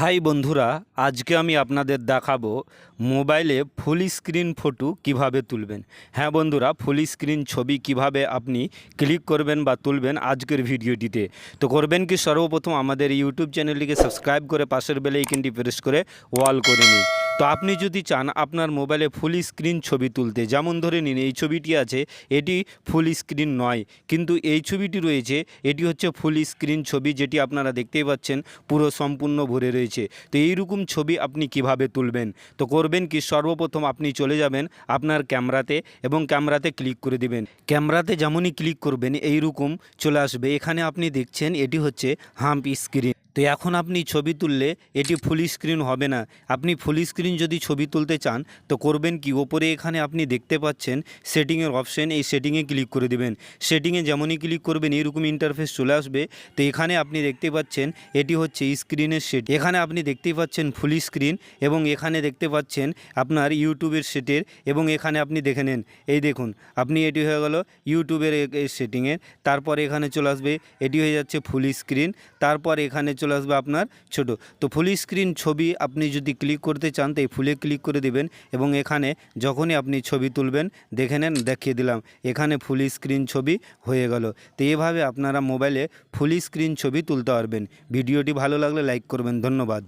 High বন্ধুরা, আজকে আমি আপনাদের দেখাবো মোবাইলে ফুল স্ক্রিন ফটো কীভাবে তুলবেন। হ্যাঁ বন্ধুরা, ফুল স্ক্রিন ছবি কীভাবে আপনি ক্লিক করবেন বা তুলবেন আজকের ভিডিওটিতে। তো করবেন কি? সর্বপ্রথম আমাদের ইউটিউব চ্যানেলটিকে সাবস্ক্রাইব করে পাশের বেলে আইকনটি প্রেস করে ওয়াল করে নিন। তো আপনি যদি চান আপনার মোবাইলে ফুল স্ক্রিন ছবি তুলতে, যেমন ধরে নিন এই ছবিটি আছে, এটি ফুল স্ক্রিন নয়, কিন্তু এই ছবিটি রয়েছে, এটি হচ্ছে ফুল স্ক্রিন ছবি যেটি আপনারা দেখতেই পাচ্ছেন, পুরো সম্পূর্ণ ভরে রয়েছে। তো এইরকম ছবি আপনি কীভাবে তুলবেন? তো করবেন কি, সর্বপ্রথম আপনি চলে যাবেন আপনার ক্যামেরাতে এবং ক্যামেরাতে ক্লিক করে দিবেন। ক্যামেরাতে যেমনই ক্লিক করবেন, এইরকম চলে আসবে। এখানে আপনি দেখছেন, এটি হচ্ছে হাম্প স্ক্রিন তো এখন আপনি ছবি তুললে এটি ফুল স্ক্রিন হবে না। আপনি ফুল স্ক্রিন যদি ছবি তুলতে চান, তো করবেন কি? ওপরে এখানে আপনি দেখতে পাচ্ছেন সেটিংয়ের অপশন এই সেটিংয়ে ক্লিক করে দেবেন। সেটিংয়ে যেমনই ক্লিক করবেন এইরকম ইন্টারফেস চলে আসবে। তো এখানে আপনি দেখতে পাচ্ছেন, এটি হচ্ছে স্ক্রিনের সেট এখানে আপনি দেখতেই পাচ্ছেন ফুল স্ক্রিন এবং এখানে দেখতে পাচ্ছেন আপনার ইউটিউবের সেটের এবং এখানে আপনি দেখে নেন। এই দেখুন, আপনি এটি হয়ে গেল ইউটিউবের সেটিংয়ের তারপর এখানে চলে আসবে, এটি হয়ে যাচ্ছে ফুল স্ক্রিন তারপর এখানে চলে আসবে আপনার ছোট। তো ফুল স্ক্রিন ছবি আপনি যদি ক্লিক করতে চান, তো এই ফুলে ক্লিক করে দিবেন এবং এখানে যখনই আপনি ছবি তুলবেন, দেখে নেন, দেখিয়ে দিলাম, এখানে ফুল স্ক্রিন ছবি হয়ে গেল। তো এভাবে আপনারা মোবাইলে ফুল স্ক্রিন ছবি তুলতে পারবেন। ভিডিওটি ভালো লাগলে লাইক করবেন। ধন্যবাদ।